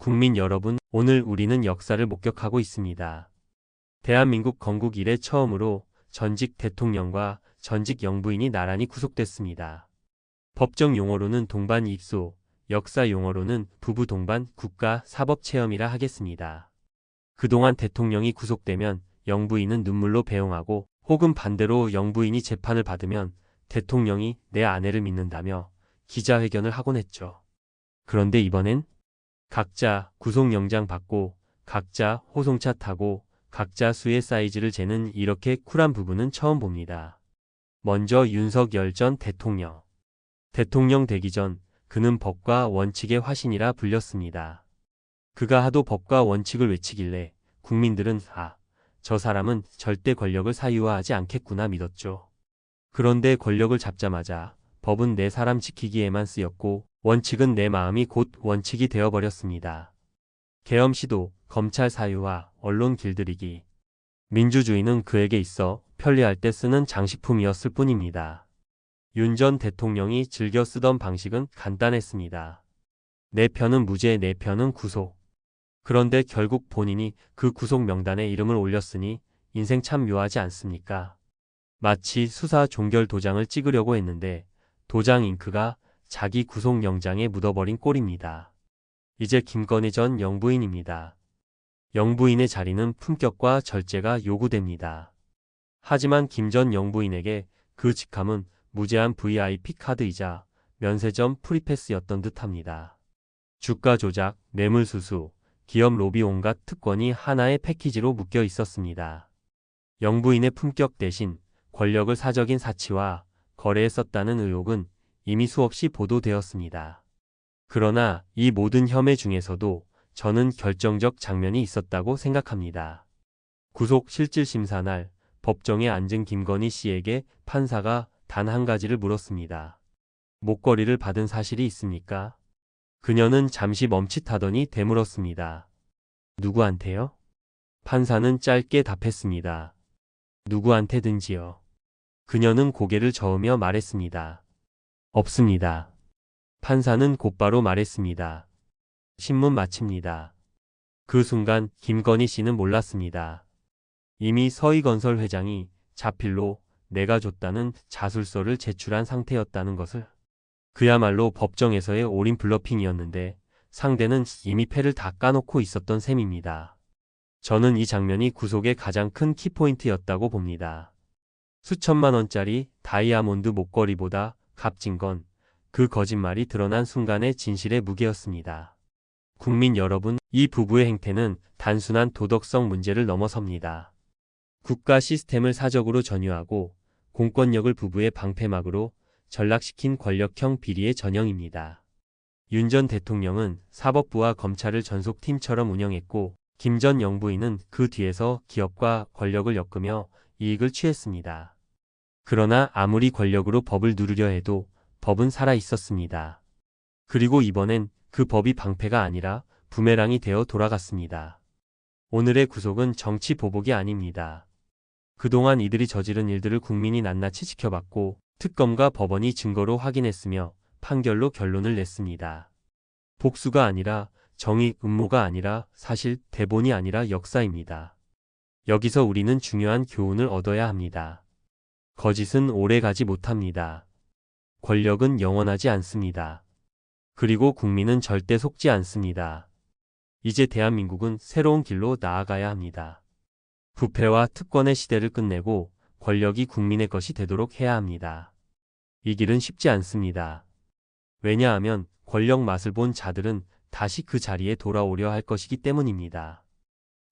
국민 여러분, 오늘 우리는 역사를 목격하고 있습니다. 대한민국 건국 이래 처음으로 전직 대통령과 전직 영부인이 나란히 구속됐습니다. 법정 용어로는 동반 입소, 역사 용어로는 부부 동반 국가 사법 체험이라 하겠습니다. 그동안 대통령이 구속되면 영부인은 눈물로 배웅하고 혹은 반대로 영부인이 재판을 받으면 대통령이 내 아내를 믿는다며 기자회견을 하곤 했죠. 그런데 이번엔 각자 구속영장 받고 각자 호송차 타고 각자 수의 사이즈를 재는 이렇게 쿨한 부부는 처음 봅니다. 먼저 윤석열 전 대통령. 대통령 되기 전 그는 법과 원칙의 화신이라 불렸습니다. 그가 하도 법과 원칙을 외치길래 국민들은 아, 저 사람은 절대 권력을 사유화하지 않겠구나 믿었죠. 그런데 권력을 잡자마자 법은 내 사람 지키기에만 쓰였고 원칙은 내 마음이 곧 원칙이 되어버렸습니다. 계엄 시도, 검찰 사유화, 언론 길들이기. 민주주의는 그에게 있어 편리할 때 쓰는 장식품이었을 뿐입니다. 윤 전 대통령이 즐겨 쓰던 방식은 간단했습니다. 내 편은 무죄, 내 편은 구속. 그런데 결국 본인이 그 구속 명단에 이름을 올렸으니 인생 참 묘하지 않습니까? 마치 수사 종결 도장을 찍으려고 했는데 도장 잉크가 자기 구속 영장에 묻어버린 꼴입니다. 이제 김건희 전 영부인입니다. 영부인의 자리는 품격과 절제가 요구됩니다. 하지만 김 전 영부인에게 그 직함은 무제한 VIP 카드이자 면세점 프리패스였던 듯합니다. 주가 조작, 뇌물 수수, 기업 로비 온갖 특권이 하나의 패키지로 묶여 있었습니다. 영부인의 품격 대신 권력을 사적인 사치와 거래했었다는 의혹은 이미 수없이 보도되었습니다. 그러나 이 모든 혐의 중에서도 저는 결정적 장면이 있었다고 생각합니다. 구속 실질 심사 날 법정에 앉은 김건희 씨에게 판사가 단 한 가지를 물었습니다. 목걸이를 받은 사실이 있습니까? 그녀는 잠시 멈칫하더니 되물었습니다. 누구한테요? 판사는 짧게 답했습니다. 누구한테든지요. 그녀는 고개를 저으며 말했습니다. 없습니다. 판사는 곧바로 말했습니다. 신문 마칩니다. 그 순간 김건희 씨는 몰랐습니다. 이미 서희건설 회장이 자필로 내가 줬다는 자술서를 제출한 상태였다는 것을. 그야말로 법정에서의 올인 블러핑이었는데 상대는 이미 패를 다 까놓고 있었던 셈입니다. 저는 이 장면이 구속의 가장 큰 키포인트였다고 봅니다. 수천만 원짜리 다이아몬드 목걸이보다 값진 건 그 거짓말이 드러난 순간의 진실의 무게였습니다. 국민 여러분, 이 부부의 행태는 단순한 도덕성 문제를 넘어섭니다. 국가 시스템을 사적으로 전유하고 공권력을 부부의 방패막으로 전락시킨 권력형 비리의 전형입니다. 윤 전 대통령은 사법부와 검찰을 전속팀처럼 운영했고 김 전 영부인은 그 뒤에서 기업과 권력을 엮으며 이익을 취했습니다. 그러나 아무리 권력으로 법을 누르려 해도 법은 살아 있었습니다. 그리고 이번엔 그 법이 방패가 아니라 부메랑이 되어 돌아갔습니다. 오늘의 구속은 정치 보복이 아닙니다. 그동안 이들이 저지른 일들을 국민이 낱낱이 지켜봤고 특검과 법원이 증거로 확인했으며 판결로 결론을 냈습니다. 복수가 아니라 정의, 음모가 아니라 사실 대본이 아니라 역사입니다. 여기서 우리는 중요한 교훈을 얻어야 합니다. 거짓은 오래 가지 못합니다. 권력은 영원하지 않습니다. 그리고 국민은 절대 속지 않습니다. 이제 대한민국은 새로운 길로 나아가야 합니다. 부패와 특권의 시대를 끝내고 권력이 국민의 것이 되도록 해야 합니다. 이 길은 쉽지 않습니다. 왜냐하면 권력 맛을 본 자들은 다시 그 자리에 돌아오려 할 것이기 때문입니다.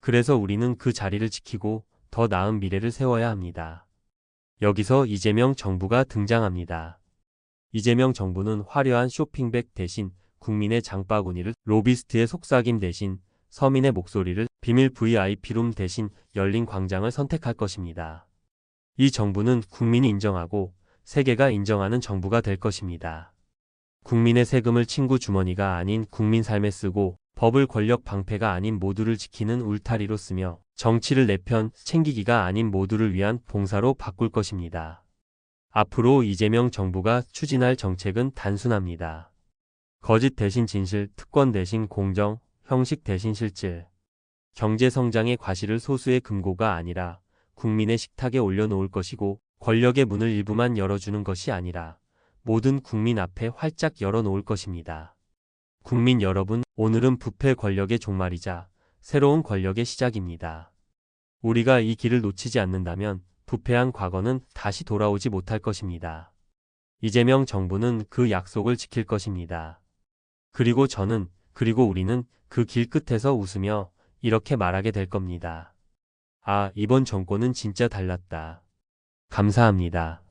그래서 우리는 그 자리를 지키고 더 나은 미래를 세워야 합니다. 여기서 이재명 정부가 등장합니다. 이재명 정부는 화려한 쇼핑백 대신 국민의 장바구니를 로비스트의 속삭임 대신 서민의 목소리를 비밀 VIP룸 대신 열린 광장을 선택할 것입니다. 이 정부는 국민이 인정하고 세계가 인정하는 정부가 될 것입니다. 국민의 세금을 친구 주머니가 아닌 국민 삶에 쓰고 법을 권력 방패가 아닌 모두를 지키는 울타리로 쓰며 정치를 내 편 챙기기가 아닌 모두를 위한 봉사로 바꿀 것입니다. 앞으로 이재명 정부가 추진할 정책은 단순합니다. 거짓 대신 진실, 특권 대신 공정, 형식 대신 실질. 경제 성장의 과실을 소수의 금고가 아니라 국민의 식탁에 올려놓을 것이고 권력의 문을 일부만 열어주는 것이 아니라 모든 국민 앞에 활짝 열어놓을 것입니다. 국민 여러분, 오늘은 부패 권력의 종말이자 새로운 권력의 시작입니다. 우리가 이 길을 놓치지 않는다면 부패한 과거는 다시 돌아오지 못할 것입니다. 이재명 정부는 그 약속을 지킬 것입니다. 그리고 저는, 그리고 우리는 그 길 끝에서 웃으며 이렇게 말하게 될 겁니다. 아, 이번 정권은 진짜 달랐다. 감사합니다.